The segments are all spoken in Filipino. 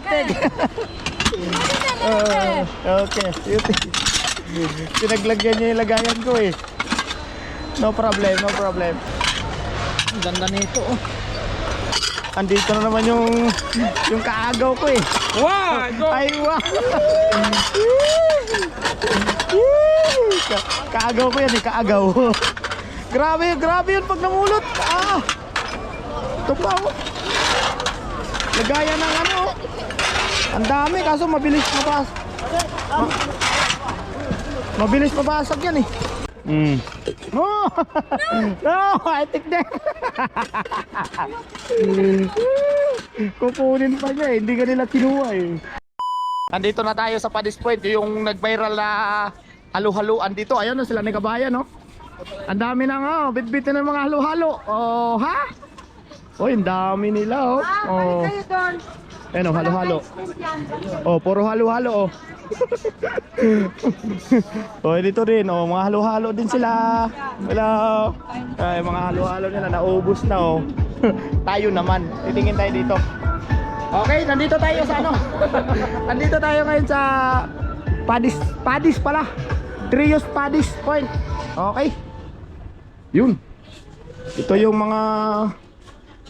take, take. Okay, yun. Pinaglagyan niya yung lagayan ko eh. No problem, no problem. Ang ganda nito oh. Andito na naman yung yung kaagaw ko eh. Wow! Go! Ay, wow! Ka- kaagaw ko yan eh, kaagaw. grabe, grabe yun pag namulot. Ah! Ito pa oh. Lagayan ng ano. oh. Ang dami kaso mabilis mabas. Ma- mabilis mabasag yan eh. Mm. No! no! I think that. Kukunin pa niya eh. Hindi ka nila kinuha eh. Andito na tayo sa Padis Point, yung nag-viral na halo-haloan dito. Ayun na sila ni Kabayan, no? Ang dami na nga, oh. bitbitin ng mga halo-halo. Oh, ha? Oh, ang dami nila, oh. Oh. Ayun, oh, halo-halo. Oh, puro halo-halo, oh. oh, dito rin, oh, mga halo-halo din sila. Hello. Ay, mga halo-halo nila, naubos na, oh. tayo naman. Titingin tayo dito. Okay, nandito tayo sa ano? nandito tayo ngayon sa Padis, Padis pala. Trios Padis Point. Okay. Yun. Ito yung mga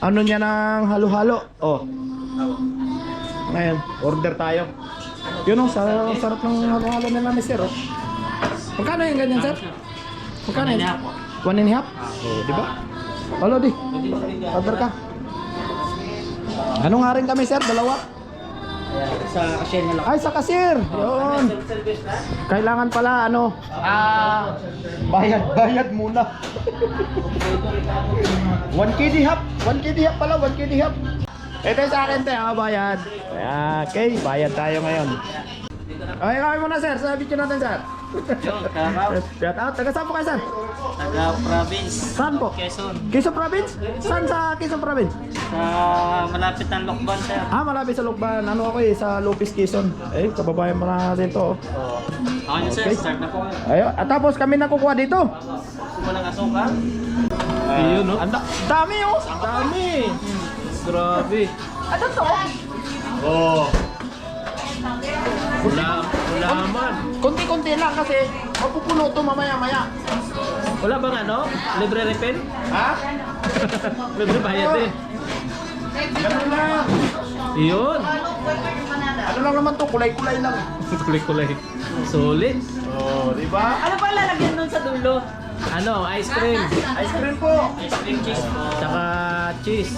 ano niya ng halo-halo. Oh. Ngayon, order tayo. Yun oh, sa sarap ng halo-halo nila ni Sir. Oh. Magkano yung ganyan, Sir? Magkano yun? One and a half? Oh, di ba? Halo di. Order ka. Ano nga rin kami, Sir? Dalawa? Sa cashier na lang. Ay, sa kasir. Yun. Kailangan pala, ano, ah, bayad, bayad muna. 1 KD hap. 1 KD hap pala, 1 KD hap. Ito yung sa akin, te, ah, bayad. Ayan, okay, bayad tayo ngayon. Okay, kawin muna, sir. Sa video natin, sir. Yun, kakaw. Shout out. Taga saan po kayo, sir? Taga province. Saan po? Quezon. Quezon Province? Saan sa Quezon Province? Sa malapit ng Lokban, sir. Ah, malapit sa Lukban. Ano ako eh, sa Lopez Quezon. Eh, kababayan mo na natin to. oh. Oo. Ako yun, sir. Okay. Start na po. Ayun, at tapos kami nakukuha dito. Walang asukal. Ayun, no? Ang da- dami, oh! Dami! Grabe. Ano to? Oo. Wala, wala man. Kunti-kunti lang kasi mapupuno to mamaya-maya. Wala bang ano? Libre refill? Ha? Libre bayad eh. Ganun lang. Yun. Ano lang naman to, kulay-kulay lang. Kulay-kulay. Solid. Oh, di ba? Ano pa lalagyan nun sa dulo? Ano, ice cream. Ice cream po. Ice cream cheese. Tsaka cheese.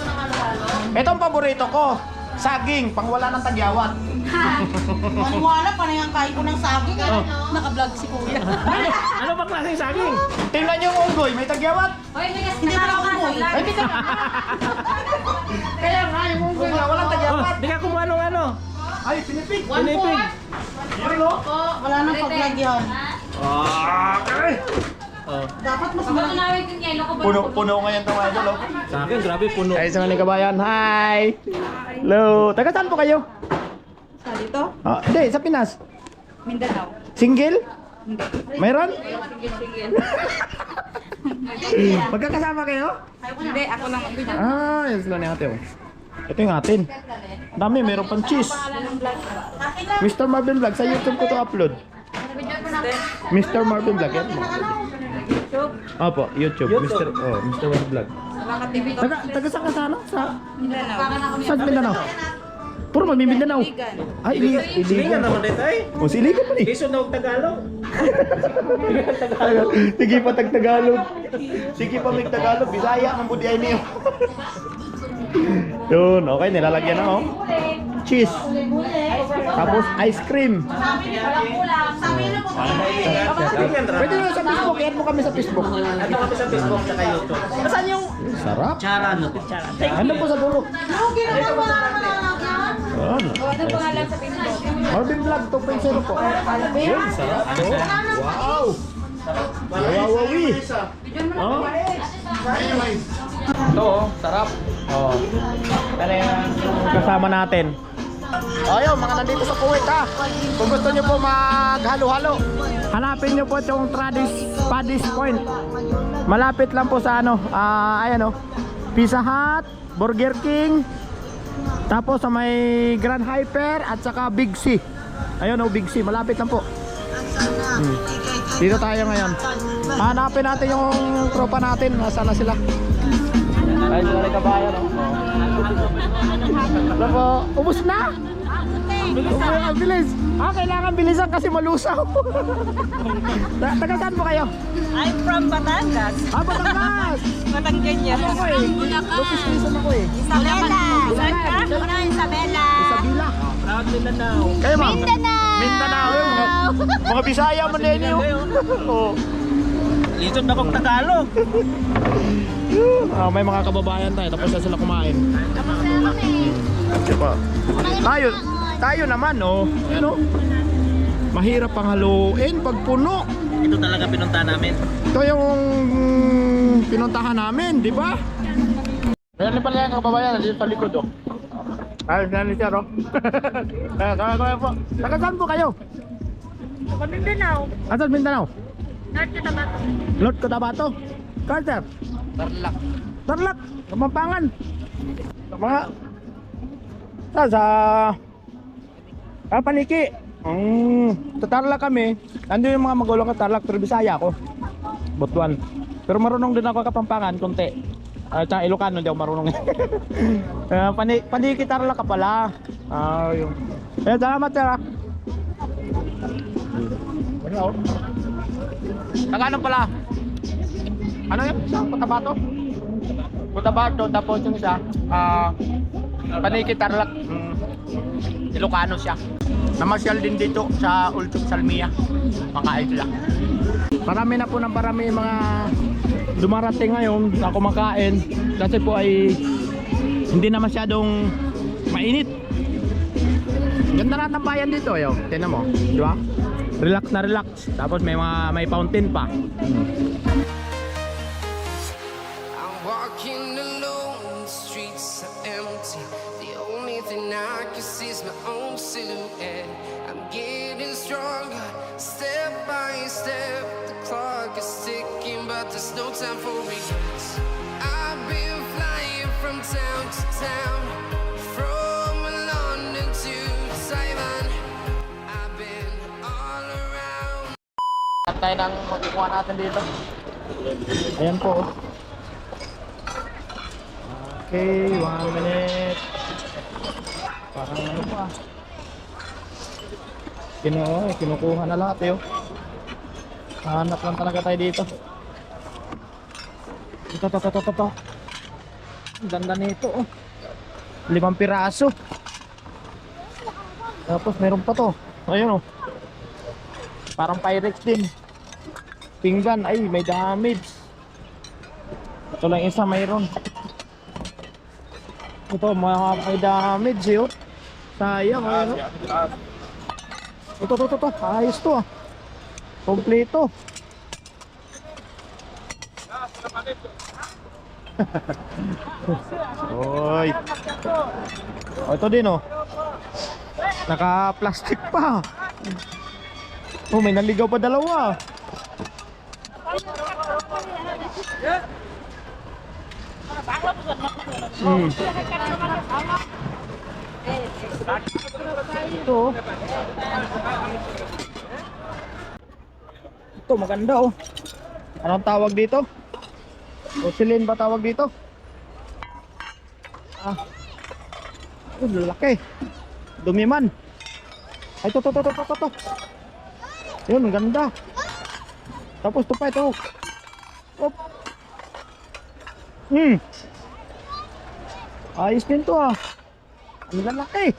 Ito ang paborito ko. Saging, pang wala ng tagyawat. Maniwala pa na yung kain ko ng saging. Oh. Naka-vlog si Kuya. Ano, ano ba klaseng saging? Tingnan niyo yung unggoy, may tagyawat. Hindi pa ako umuwi. Ay, di ka. Kaya nga, yung unggoy nga, walang Oh, tagyawat. di ka kumuha ng ano? Ay, pinipig. Pinipig. Yun, no? Wala nang pag-vlog yan. Okay. Oh. Dapat mas Puno, puno ngayon itong idol, oh. Sa akin, grabe puno. Ay, sa mga kabayan, hi! Hello! Taga saan po kayo? Sa dito? Ah, hindi, sa Pinas. Mindanao. Single? Mayroon? Magkakasama kayo? Hindi, ako lang. Ah, yan sila ni ate, oh. Ito yung atin. Dami, mayroon pang cheese. Mr. Marvin Vlog, sa YouTube ko to upload. Mr. Marvin Vlog, yan. YouTube. Opo, YouTube. Mr. Oh, Mr. Marvin Vlog. Mga TV. Taga, taga saan ka sa ano? Sa, Mindanao. sa Mindanao? Puro magmi-Mindanao. Iligan. Ay, ili iligan. naman dito eh. O, si iligan man eh. Iso na Tagalog. Sige pa tag Tagalog. Sige pa mig Tagalog, Bisaya man budi ay niyo. Yun, okay, nilalagyan na oh. Cheese. Tapos ice cream. Pwede na sa Facebook, i mo kami sa Facebook. Ano kami sa Facebook sa YouTube? Saan yung sarap? Chara, no? Chara. Ano po sa dulo? Okay na ba ba? Ano? Anong pangalan sa Facebook? Marvin Vlog 2.0 po. Yun, sarap po. Wow! Wawawi! Oh. Ito oh, sarap. Oh. Yan? Kasama natin. Oh, yun, mga nandito sa Kuwait ha. Kung gusto nyo po maghalo-halo, hanapin nyo po itong Tradis Padis Point. Malapit lang po sa ano, ah, ayan oh. Pizza Hut, Burger King, Tapos sa may Grand Hyper at saka Big C. Ayun oh, Big C. Malapit lang po. Hmm. Dito tayo ngayon. Hanapin natin yung tropa natin. Nasaan na sila? Ay, sila na kabayan. Oh. Ano po? Ubus na? Na, bilis. Ah, kailangan bilisan kasi malusaw. Ta- Taga saan po kayo? I'm from Batangas. Ah, Batangas! Batanggenya. Ako eh. Lupis Quezon ako eh. Isabela. Saan ka? Isabela. Isabela. Nila now. Kayo ma'am? Mindanao. Mindanao. Yung mga, mga Bisaya man din yun. Oo. Lisod na kong Tagalog. Ah, may mga kababayan tayo tapos na sila kumain. Diba? Tayo, tayo naman oh. Yun oh. Mahirap pang haluin pag puno. Ito talaga pinunta namin. Ito yung pinuntahan namin, di ba? Meron pala yung kababayan dito sa likod oh. Ay, saan ni Sir oh. Kaya, kaya, kaya po. Taga saan po kayo? Mindanao. Asan Mindanao? North Cotabato. North Cotabato? Carter? Tarlac. Tarlac, Kapampangan. Mga sa sa Ah, Paniki. Mm, sa Tarlac kami. Nandiyo yung mga magulang ka Tarlac, pero Bisaya ako. Butuan. Pero marunong din ako Kapampangan, konti. Ah, tsaka Ilocano, hindi ako marunong. uh, pani, Paniki Tarlac ka pala. Ah, yung. Eh, salamat, sir. ah. Ano? Tagalog pala. Ano yun? Cotabato? Cotabato, tapos yung isa, ah, Paniki Tarlac. Mm, Ilocano siya. Namasyal din dito sa Ulchuk Salmia. Makain sila. Marami na po ng parami mga dumarating ngayon na kumakain kasi po ay hindi na masyadong mainit. Ganda na ng bayan dito, yo. Tingnan mo, di ba? Relax na relax. Tapos may mga may fountain pa. I'm time for regrets. I've been flying from town to town, from London to Taiwan. I've been all around. At tayo ng magkukuha natin dito. Ayan po. Okay, one minute. Parang ano pa. Kinu kinukuha na lahat eh. oh. Hanap lang talaga tayo dito. Ito, ito, ito, ito, ito. Ang ganda nito oh. Limang piraso. Tapos meron pa to. Ayun oh. Parang Pyrex din. Pinggan, ay may damage. Ito lang isa mayroon. Ito, may damage eh. oh. Sayang, ayun. oh. Ito, ito, ito, ito. Ayos to ah. Kompleto. Oy. Oh, ito din oh. Naka-plastic pa. Oh, may naligaw pa dalawa. Hmm. Ito. oh. Ito maganda oh. Anong tawag dito? Ocelin ba tawag dito? Ah. Oh, lalaki. Dumi man. Ay, to, to, to, to, to, to, to. Yun, ang ganda. Tapos ito pa ito. Op. Hmm. Ayos din to ah. Ang lalaki.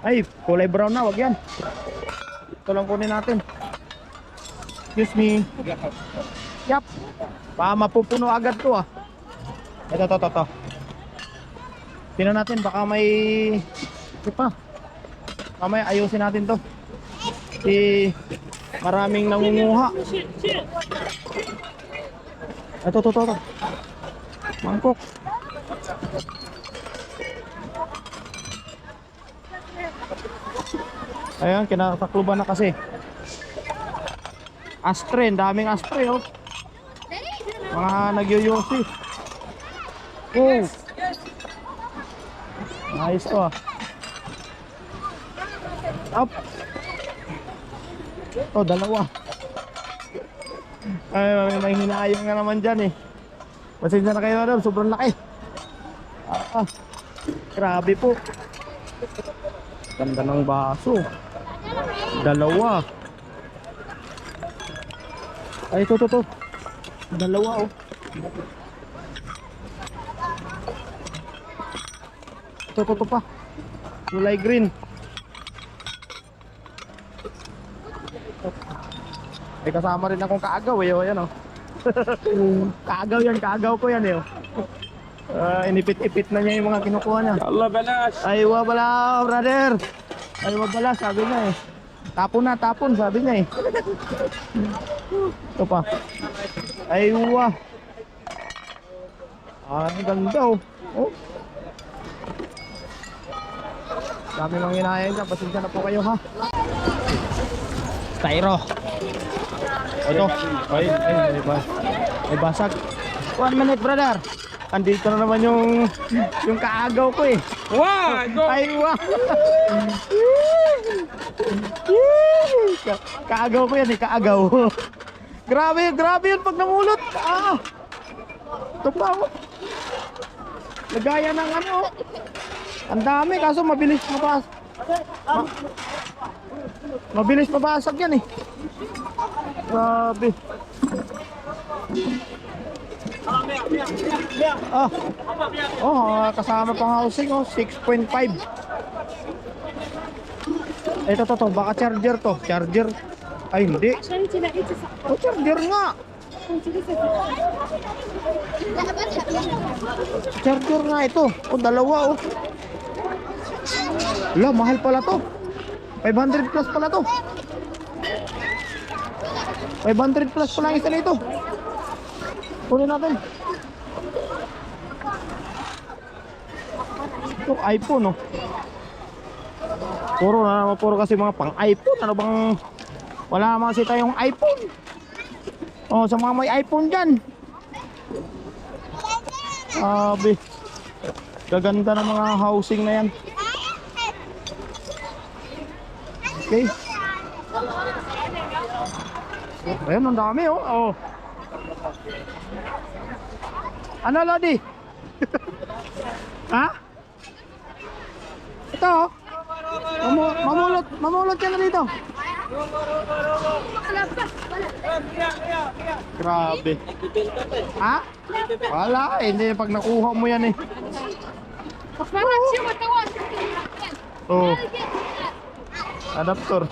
Ay, kulay brown na, wag yan. Ito lang kunin natin. Excuse me. Yap. Baka mapupuno agad to ah. Ito, to, to, to. Tingnan natin, baka may... Ito pa. Mamaya ayusin natin to. Si maraming nangunguha. Ito, to, to, to. Mangkok. Ayan, kinasakluban na kasi. Astre, ang daming astre oh. Mga nagyoyosi. Oh. Nice to ah. Up. Oh, dalawa. Ay, may, may hinayang nga naman dyan eh. Pasensya na kayo doon, sobrang laki. Ah, ah. grabe po. Ganda ng baso. Dalawa. Ay, ito, ito, ito. Dalawa oh. Ito, ito, ito pa. Kulay green. May kasama rin akong kaagaw eh. Oh, yan oh. kaagaw yan, kaagaw ko yan eh. Oh. Ah, inipit-ipit na niya yung mga kinukuha niya. Allah balas. Ay, wala, brother. Ay, wala, sabi niya eh. Tapon na, tapon, sabi niya eh. Ito pa. Ay, wa. Ah, ang ganda oh. Oh. Dami nang inayang dyan. Pasensya na po kayo ha. Cairo. Ito. Ay, ay, may, ba may basag. One minute, brother. Andito na naman yung yung kaagaw ko eh. Wow! Go! Ay, wow! Ka- kaagaw ko yan eh, kaagaw. Grabe, grabe yun pag namulot. Ah! Ito pa oh. Lagaya ng ano. Ang dami, kaso mabilis mabas. Ma mabilis mabasag yan eh. Grabe. Ah. Oh, ah, kasama pang housing oh, 6.5. Ito to to, baka charger to, charger. Ay hindi. Oh, charger nga. Charger nga ito. Oh, dalawa oh. Wala, mahal pala to. 500 plus pala to. 500 plus pala ang isa nito. Kunin natin. Ito, iPhone, oh. Puro na naman, puro kasi mga pang iPhone. Ano bang, wala naman kasi tayong iPhone. Oh, sa mga may iPhone dyan. Sabi. Gaganda ng mga housing na yan. Okay. Ayun, ang dami, oh. oh. Ano, Lodi? ha? Ito, oh. Mamu mamulot, mamulot ka na dito. Grabe. Ha? Wala, hindi pag nakuha mo yan eh. Oh, adapter.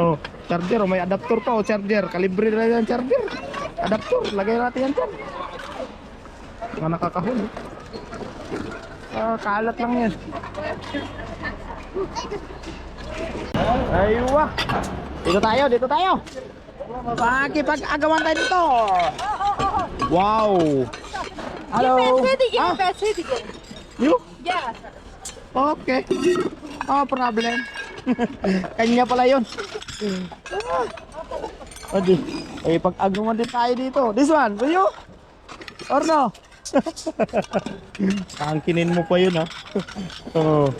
oh, charger, oh, may adapter pa, oh, charger. Kalibre na yan, charger. Adapter, lagay natin yan dyan. Mga nakakahon. eh. Ah, kalat lang yan. Aywa. Dito tayo, dito tayo. Pakipag-agawan tayo dito. Wow. Hello. Ah, you? Yeah. Okay. No problem. Kanya pala yun. Ah. Adi, eh pag-agawan din tayo dito. This one, will you? Or no? Angkinin mo pa yun ha. Oo.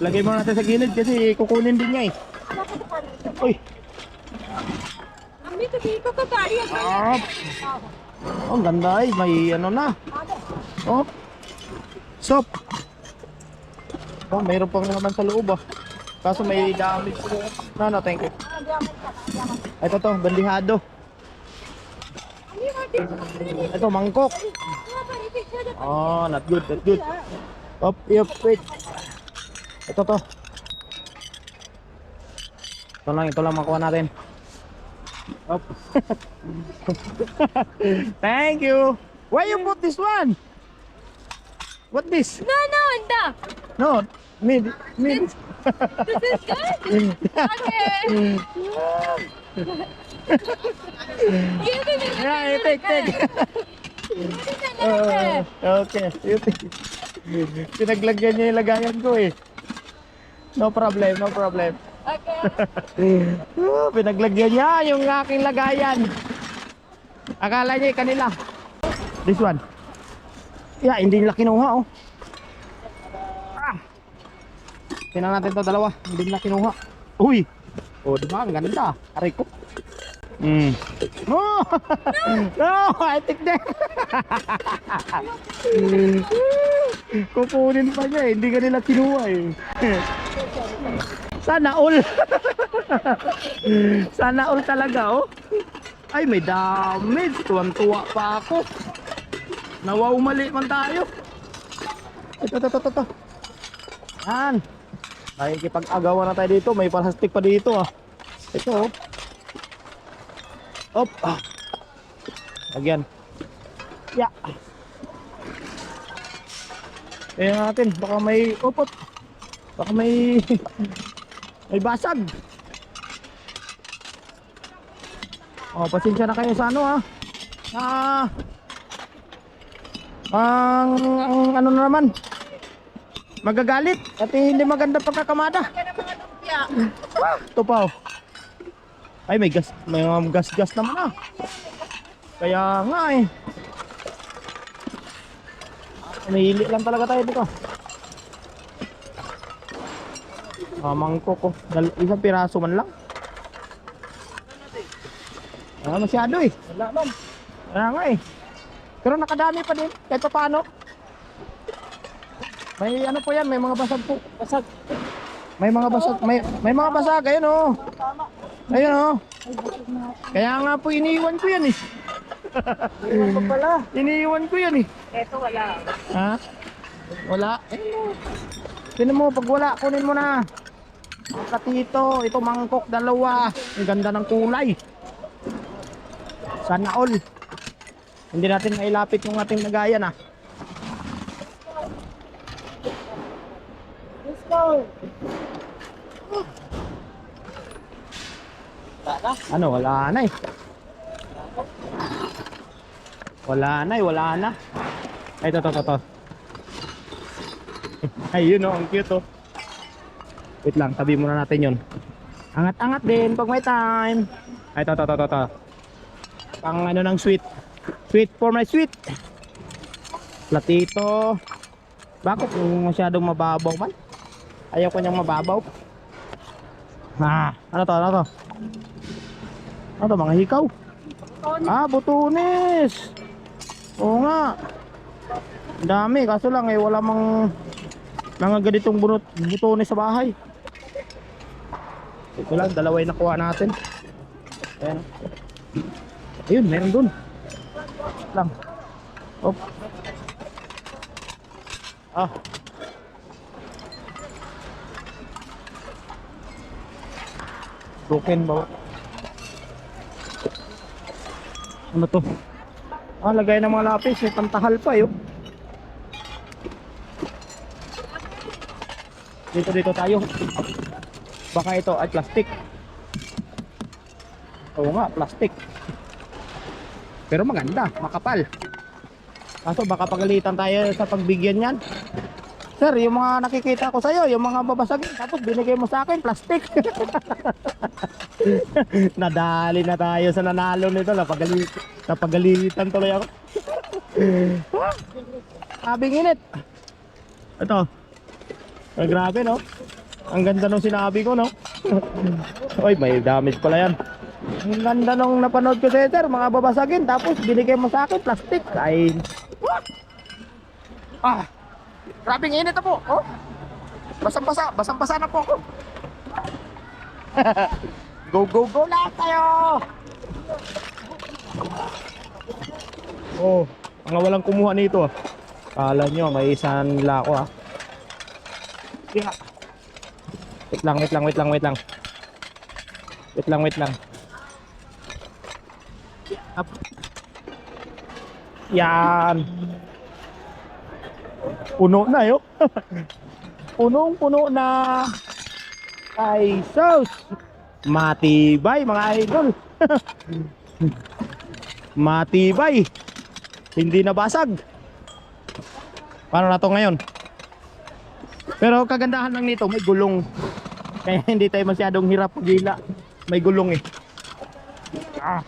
Lagay mo natin sa gilid kasi kukunin din niya eh. Uy. Ah. Oh, ang ganda eh. May ano na. Oh. Stop. Oh, mayroon pang naman sa loob ah. Kaso may damage po. No, no, thank you. Ito to, bandihado. Ito, mangkok. Oh, not good, not good. Up, up, wait. Ito to. Ito lang, ito lang makuha natin. Up. Thank you. Why you put this one? What this? No, no, no. No, mid, mid. This is good. Okay. Give me the Yeah, you take, take. Uh, okay, you take. Pinaglagyan niya yung lagayan ko eh. No problem, no problem. Okay. Pinaglagyan niya yung aking lagayan. Akala niya kanila. This one. Yeah, hindi nila kinuha oh. Ah. Tingnan natin to dalawa. Hindi na kinuha. Uy! Oh, di ba? Ang ganda. Aray ko. Mm. No! no! I think that. Kukunin pa niya eh. Hindi ka nila kinuha eh. Sana all. Sana all talaga oh. Ay, may damage. Tuwan-tuwa pa ako. Nawaw mali man tayo. Ito, ito, ito, ito. Yan. Nakikipag-agawa na tayo dito. May plastic pa dito ah. Ito oh. Op. Ah. Lagyan. Ya. Kaya natin. Baka may... Op. Baka may... may basag. Oh, pasensya na kayo sa ano ah. Ah. Ang, ang ano na naman. Magagalit at hindi maganda pagkakamada. Ah, ito pa oh. Ay may gas, may mga gas-gas naman ah. Kaya nga eh. Mahili lang talaga tayo dito. Ah, mangkok ko. Dal- isang piraso man lang. Ah, masyado eh. Wala man. Wala nga eh. Pero nakadami pa din. Kahit pa paano. May ano po yan, may mga basag po. Basag. May mga basag, may, may mga basag. Ayun oh. Ayun oh. Kaya nga po iniiwan ko yan eh. Iniiwan ko pala. Iniiwan ko yan eh. Eto wala. Ha? Wala. Oh. Tinan mo, pag wala, kunin mo na. Ang Katito, ito mangkok dalawa. Ang ganda ng kulay. Sana all. Hindi natin mailapit yung ating nagayan ah. Let's go. Ano, wala na eh. Wala na eh, wala na. Ay, ito, ito, ito, ito. Ayun oh, ang cute oh. Wait lang, tabi muna natin yun. Angat-angat din pag may time. Ay, ito, ito, ito, ito, ito. Pang ano ng sweet. Sweet for my sweet. Platito. Bakit yung masyadong mababaw man? Ayaw ko niyang mababaw. Ah, ano to, ano to? Ano to, mga hikaw? Ah, butunis. Oo nga. Dami, kaso lang eh, wala mang mga ganitong bunot, butones sa bahay. Ito lang, dalawa yung nakuha natin. Ayan. Ayun, meron dun. Lang. Op. Ah. Broken ba? Ano to? Ah, lagay ng mga lapis. May pantahal pa yun. Dito dito tayo. Baka ito ay plastic. Oo nga, plastic. Pero maganda, makapal. Kaso baka pagalitan tayo sa pagbigyan yan. Sir, yung mga nakikita ko sa'yo, yung mga babasagin, tapos binigay mo sa akin, plastic. Nadali na tayo sa nanalo nito, napagalit, napagalitan tuloy ako. Sabing init. Ito. Ay, grabe no. Ang ganda nung sinabi ko no. Oy, may damage pala yan. Ang ganda nung napanood ko sa sir, mga babasagin tapos binigay mo sa akin plastic. Ay. Ah. Grabing init na po. Oh. Basang-basa, basang-basa na po ako. go go go lahat tayo. Oh, mga walang kumuha nito. ah. Kala nyo, may isang nila ako ah. Yeah. Wait lang, wait lang, wait lang, wait lang. Wait lang, wait lang. Up. Yan. Puno na yo. Punong puno na. Ay, sus. Matibay mga idol. Matibay. Hindi nabasag. Paano na to ngayon? Pero kagandahan lang nito, may gulong. Kaya hindi tayo masyadong hirap gila. May gulong eh. Ah.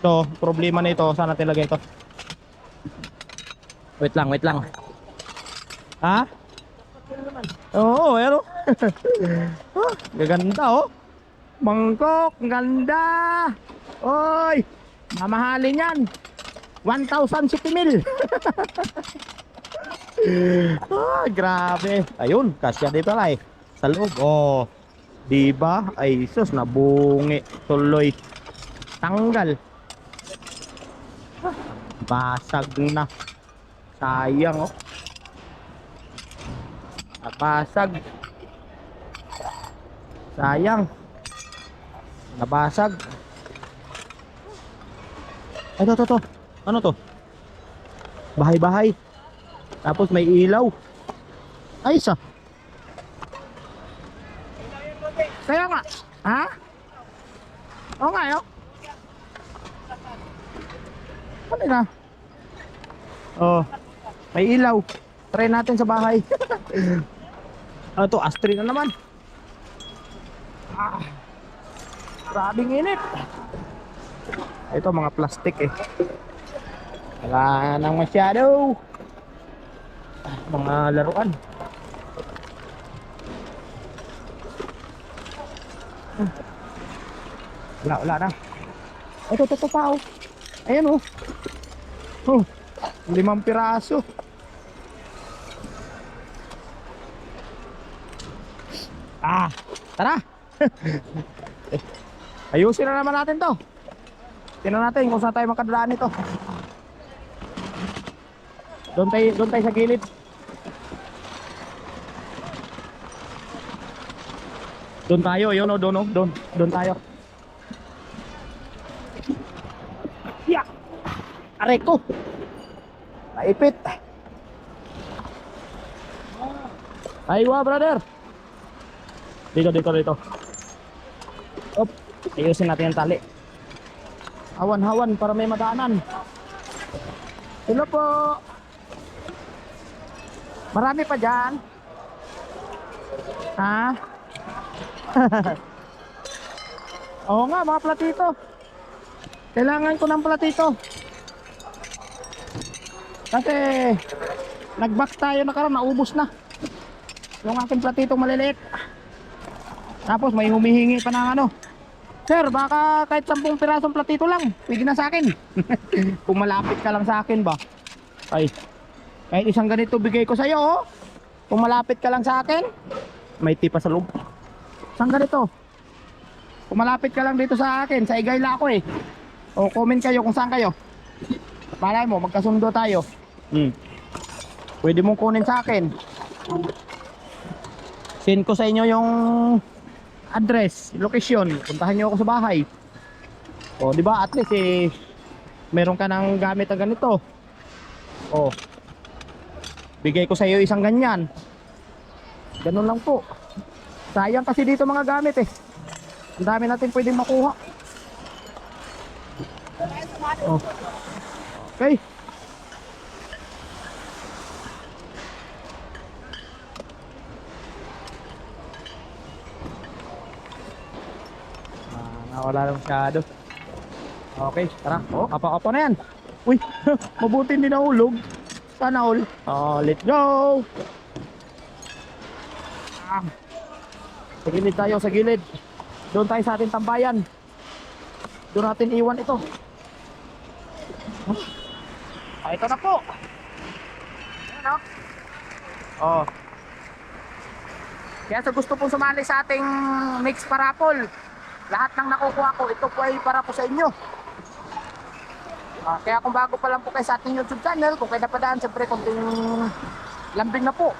Ito, problema na ito. Saan natin lagay ito? Wait lang, wait lang. Ha? Oo, ano? oh, gaganda oh. Mangkok, ang ganda. Oy, mamahalin yan. 1,000 city mil. ah, grabe. Ayun, kasya dito lang eh. Sa loob. Oh, di ba? Ay, sus, nabungi. Tuloy. Tanggal. Basag na. Sayang oh. Nabasag. Sayang. Nabasag. Ay, to, to, to. Ano to? Bahay-bahay. Tapos may ilaw. Ay, isa. Kaya nga. Ha? Oo nga, yo. Ano na? Oh, may ilaw. Try natin sa bahay. ano to? Astri na naman. Ah, grabing init. Ito mga plastic eh. Wala nang masyado. Mga laruan. Wala, wala na. Ito, ito, ito pa oh. Ayan oh. Oh, limang piraso. Ah, tara. Ayusin na naman natin to. Tingnan natin kung saan tayo makadaan nito. Doon tayo, doon tayo sa gilid. Doon tayo, yun o, doon o, doon, doon tayo. Ya! Aray ko! Naipit! Aywa, brother! Dito, dito, dito. Op, ayusin natin yung tali. Hawan-hawan para may madaanan. Hello po! Marami pa dyan. Ha? Oo nga, mga platito. Kailangan ko ng platito. Kasi nag-box tayo na karon, naubos na. Yung aking platito maliliit. Tapos may humihingi pa ng ano. Sir, baka kahit 10 pirasong platito lang, pwede na sa akin. Kung malapit ka lang sa akin ba? Ay, kahit isang ganito bigay ko sa iyo, oh. Kung malapit ka lang sa akin, may tipa sa loob. Isang ganito. Kung malapit ka lang dito sa akin, sa Igayla ako eh. O comment kayo kung saan kayo. Malay mo, magkasundo tayo. Hmm. Pwede mong kunin sa akin. Send ko sa inyo yung address, location. Puntahan niyo ako sa bahay. O, di ba? At least eh meron ka ng gamit na ganito. O. Bigay ko sa iyo isang ganyan. Ganun lang po. Sayang kasi dito mga gamit eh. Ang dami natin pwedeng makuha. Oh. Okay. Nawala na masyado. Okay, tara. Oh, apa-apa na yan. Uy, mabuti hindi nahulog. Sana all. Oh, let's go. Ah. Sa gilid tayo, sa gilid. Doon tayo sa ating tambayan. Doon natin iwan ito. Ah, ito na po. Ayan o. Oh. Kaya sa gusto pong sumali sa ating mix parapol, lahat ng nakukuha ko, ito po ay para po sa inyo. Ah, kaya kung bago pa lang po kayo sa ating YouTube channel, kung kayo napadaan, siyempre konting lambing na po.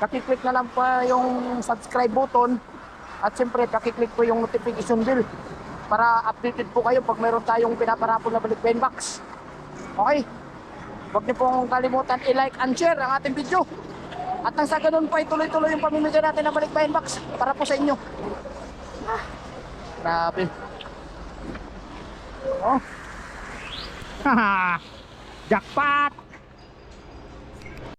Pakiclick na lang pa yung subscribe button at siyempre pakiclick po yung notification bell para updated po kayo pag meron tayong pinaparapol na balik box. Okay? Huwag niyo pong kalimutan i-like and share ang ating video. At nang sa ganun po ay tuloy-tuloy yung pamimigay natin ng balik box para po sa inyo. Grabe. Oh. Haha. Jackpot!